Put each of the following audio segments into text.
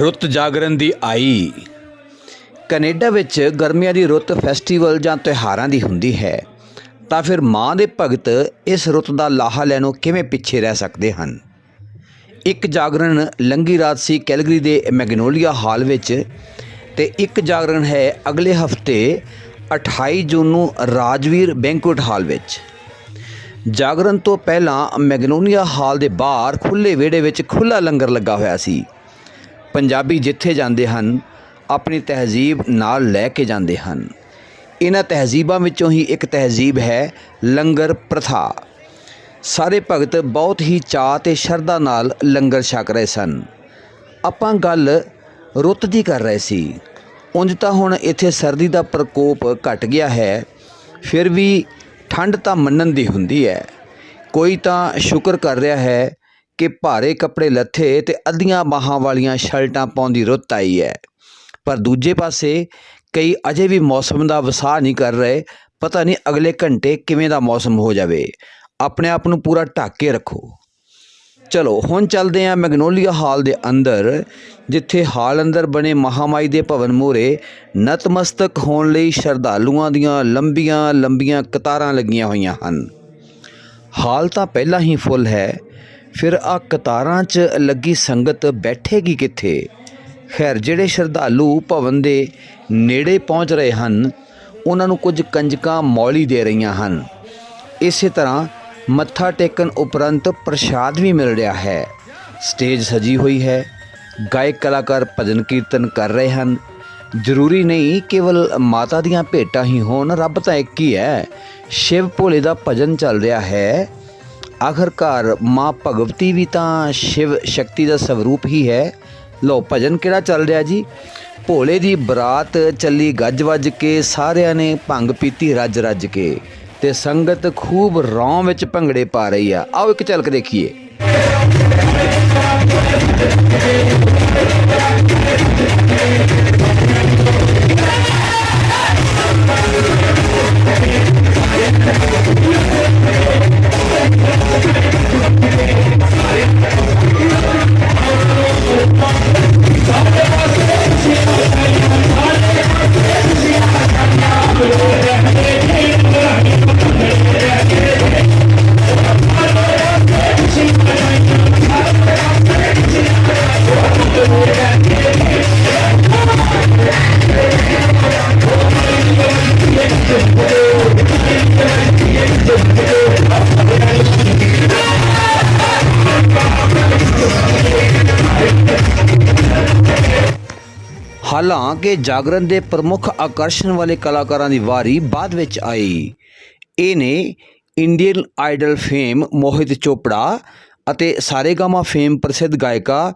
ਰੁੱਤ ਜਾਗਰਣ ਦੀ ਆਈ। ਕੈਨੇਡਾ ਵਿੱਚ ਗਰਮੀਆਂ ਦੀ ਰੁੱਤ ਫੈਸਟੀਵਲ ਜਾਂ ਤਿਉਹਾਰਾਂ ਦੀ ਹੁੰਦੀ ਹੈ। ਤਾਂ ਫਿਰ ਮਾਂ ਦੇ ਭਗਤ ਇਸ ਰੁੱਤ ਦਾ ਲਾਹਾ ਲੈਣੋਂ ਕਿਵੇਂ ਪਿੱਛੇ ਰਹਿ ਸਕਦੇ ਹਨ? ਇੱਕ ਜਾਗਰਣ ਲੰਗੀ ਰਾਤ ਸੀ ਕੈਲਗਰੀ ਦੇ ਮੈਗਨੋਲੀਆ ਹਾਲ ਵਿੱਚ ਤੇ ਇੱਕ ਜਾਗਰਣ ਹੈ ਅਗਲੇ ਹਫ਼ਤੇ 28 ਜੂਨ ਨੂੰ ਰਾਜਵੀਰ ਬੈਂਕੁਇਟ ਹਾਲ ਵਿੱਚ। ਜਾਗਰਣ ਤੋਂ ਪਹਿਲਾਂ ਮੈਗਨੋਲੀਆ ਹਾਲ ਦੇ ਬਾਹਰ ਖੁੱਲੇ ਵਿਹੜੇ ਵਿੱਚ ਖੁੱਲਾ ਲੰਗਰ ਲੱਗਾ ਹੋਇਆ ਸੀ। ਪੰਜਾਬੀ ਜਿੱਥੇ ਜਾਂਦੇ ਹਨ, ਆਪਣੀ ਤਹਿਜ਼ੀਬ ਨਾਲ ਲੈ ਕੇ ਜਾਂਦੇ ਹਨ। ਇਹਨਾਂ ਤਹਿਜ਼ੀਬਾਂ ਵਿੱਚੋਂ ਹੀ ਇੱਕ ਤਹਿਜ਼ੀਬ ਹੈ, ਲੰਗਰ ਪ੍ਰਥਾ। ਸਾਰੇ ਭਗਤ ਬਹੁਤ ਹੀ ਚਾਅ ਤੇ ਸ਼ਰਧਾ ਨਾਲ ਲੰਗਰ ਛਕ ਰਹੇ ਸਨ। ਆਪਾਂ ਗੱਲ ਰੁੱਤ ਦੀ ਕਰ ਰਹੇ ਸੀ। ਉਂਝ ਤਾਂ ਹੁਣ ਇੱਥੇ ਸਰਦੀ ਦਾ ਪ੍ਰਕੋਪ ਘਟ ਗਿਆ ਹੈ, ਫਿਰ ਵੀ ਠੰਡ ਤਾਂ ਮੰਨਣ ਦੀ ਹੁੰਦੀ ਹੈ। ਕੋਈ ਤਾਂ ਸ਼ੁਕਰ ਕਰ ਰਿਹਾ ਹੈ ਕਿ ਭਾਰੇ ਕੱਪੜੇ ਲੱਥੇ ਤੇ ਅੱਧੀਆਂ ਬਾਹਾਂ ਵਾਲੀਆਂ ਸ਼ਰਟਾਂ ਪਾਉਣ ਦੀ ਰੁੱਤ ਆਈ ਹੈ। ਪਰ ਦੂਜੇ ਪਾਸੇ ਕਈ ਅਜੇ ਵੀ ਮੌਸਮ ਦਾ ਵਸਾਹ ਨਹੀਂ ਕਰ ਰਹੇ, ਪਤਾ ਨਹੀਂ ਅਗਲੇ ਘੰਟੇ ਕਿਵੇਂ ਦਾ ਮੌਸਮ ਹੋ ਜਾਵੇ। ਆਪਣੇ ਆਪ ਨੂੰ ਪੂਰਾ ਢੱਕ ਕੇ ਰੱਖੋ। ਚਲੋ, ਹੁਣ ਚੱਲਦੇ ਹਾਂ ਮੈਗਨੋਲੀਆ ਹਾਲ ਦੇ ਅੰਦਰ, ਜਿੱਥੇ ਹਾਲ ਅੰਦਰ ਬਣੇ ਮਹਾਮਾਈ ਦੇ ਭਵਨ ਮੂਹਰੇ ਨਤਮਸਤਕ ਹੋਣ ਲਈ ਸ਼ਰਧਾਲੂਆਂ ਦੀਆਂ ਲੰਬੀਆਂ ਲੰਬੀਆਂ ਕਤਾਰਾਂ ਲੱਗੀਆਂ ਹੋਈਆਂ ਹਨ। ਹਾਲ ਤਾਂ ਪਹਿਲਾਂ ਹੀ ਫੁੱਲ ਹੈ ਫਿਰ ਆ ਕਤਾਰਾਂ 'ਚ ਲੱਗੀ ਸੰਗਤ ਬੈਠੇਗੀ ਕਿੱਥੇ? ਖੈਰ, ਜਿਹੜੇ ਸ਼ਰਧਾਲੂ ਭਵਨ ਦੇ ਨੇੜੇ ਪਹੁੰਚ ਰਹੇ ਹਨ, ਉਹਨਾਂ ਨੂੰ ਕੁਝ ਕੰਜਕਾਂ ਮੌਲੀ ਦੇ ਰਹੀਆਂ ਹਨ। ਇਸੇ ਤਰ੍ਹਾਂ ਮੱਥਾ ਟੇਕਣ ਉਪਰੰਤ ਪ੍ਰਸ਼ਾਦ ਵੀ ਮਿਲ ਰਿਹਾ ਹੈ। ਸਟੇਜ ਸਜੀ ਹੋਈ ਹੈ। ਗਾਇਕ ਕਲਾਕਾਰ ਭਜਨ ਕੀਰਤਨ ਕਰ ਰਹੇ ਹਨ। ਜ਼ਰੂਰੀ ਨਹੀਂ ਕੇਵਲ ਮਾਤਾ ਦੀਆਂ ਭੇਟਾਂ ਹੀ ਹੋਣ, ਰੱਬ ਤਾਂ ਇੱਕ ਹੀ ਹੈ। ਸ਼ਿਵ ਭੋਲੇ ਦਾ ਭਜਨ ਚੱਲ ਰਿਹਾ ਹੈ। ਆਖਰਕਾਰ ਮਾਂ ਭਗਵਤੀ ਵੀ ਤਾਂ ਸ਼ਿਵ ਸ਼ਕਤੀ ਦਾ ਸਵਰੂਪ ਹੀ ਹੈ। ਲੋ ਭਜਨ ਕਿਹੜਾ ਚੱਲ ਰਿਹਾ ਜੀ? ਭੋਲੇ ਦੀ ਬਰਾਤ ਚੱਲੀ ਗੱਜ ਵੱਜ ਕੇ ਸਾਰਿਆਂ ਨੇ ਭੰਗ ਪੀਤੀ ਰੱਜ ਰੱਜ ਕੇ ਤੇ ਸੰਗਤ ਖੂਬ ਰੌਂ ਵਿੱਚ ਭੰਗੜੇ ਪਾ ਰਹੀ ਆ। ਆਓ ਇੱਕ ਝਲਕ ਦੇਖੀਏ। ਹਾਲਾਂਕਿ ਜਾਗਰਣ ਦੇ ਪ੍ਰਮੁੱਖ ਆਕਰਸ਼ਣ ਵਾਲੇ ਕਲਾਕਾਰਾਂ ਦੀ ਵਾਰੀ ਬਾਅਦ ਵਿੱਚ ਆਈ। ਇਹ ਨੇ Indian Idol fame Mohit Chopra ਅਤੇ ਸਾਰੇਗਾਮਾ ਫੇਮ ਪ੍ਰਸਿੱਧ ਗਾਇਕਾ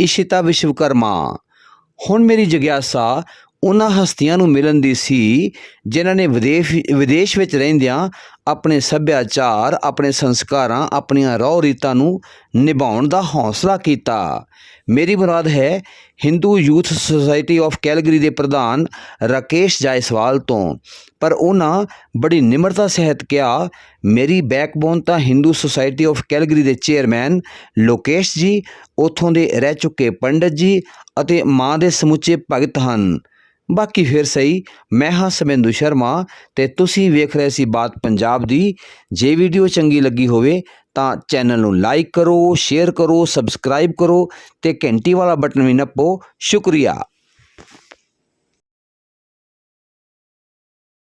ਇਸ਼ਿਤਾ ਵਿਸ਼ਵਕਰਮਾ। ਹੁਣ ਮੇਰੀ ਜਿਗਿਆਸਾ ਉਹਨਾਂ ਹਸਤੀਆਂ ਨੂੰ ਮਿਲਣ ਦੀ ਸੀ, ਜਿਨ੍ਹਾਂ ਨੇ ਵਿਦੇਸ਼ ਵਿਦੇਸ਼ ਵਿੱਚ ਰਹਿੰਦਿਆਂ ਆਪਣੇ ਸੱਭਿਆਚਾਰ, ਆਪਣੇ ਸੰਸਕਾਰਾਂ, ਆਪਣੀਆਂ ਰਹੁ ਰੀਤਾਂ ਨੂੰ ਨਿਭਾਉਣ ਦਾ ਹੌਸਲਾ ਕੀਤਾ। ਮੇਰੀ ਮੁਰਾਦ ਹੈ Hindu youth society of Calgary ਦੇ ਪ੍ਰਧਾਨ ਰਾਕੇਸ਼ ਜਾਇਸਵਾਲ ਤੋਂ। ਪਰ ਉਹਨਾਂ ਬੜੀ ਨਿਮਰਤਾ ਸਹਿਤ ਕਿਹਾ, ਮੇਰੀ ਬੈਕਬੋਨ ਤਾਂ ਹਿੰਦੂ ਸੁਸਾਇਟੀ ਆਫ ਕੈਲਗਰੀ ਦੇ ਚੇਅਰਮੈਨ ਲੋਕੇਸ਼ ਜੀ, ਉਥੋਂ ਦੇ ਰਹਿ ਚੁੱਕੇ ਪੰਡਤ ਜੀ ਅਤੇ ਮਾਂ ਦੇ ਸਮੁੱਚੇ ਭਗਤ ਹਨ। ਬਾਕੀ ਫਿਰ ਸਹੀ, ਮੈਂ ਹਾਂ ਸਮਿੰਦੂ ਸ਼ਰਮਾ ਤੇ ਤੁਸੀਂ ਵੇਖ ਰਹੇ ਸੀ ਬਾਤ ਪੰਜਾਬ ਦੀ। ਜੇ ਵੀਡੀਓ ਚੰਗੀ ਲੱਗੀ ਹੋਵੇ ਤਾਂ ਚੈਨਲ ਨੂੰ ਲਾਈਕ ਕਰੋ, ਸ਼ੇਅਰ ਕਰੋ, ਸਬਸਕ੍ਰਾਈਬ ਕਰੋ ਤੇ ਘੰਟੀ ਵਾਲਾ ਬਟਨ ਵੀ ਨੱਪੋ। ਸ਼ੁਕਰੀਆ।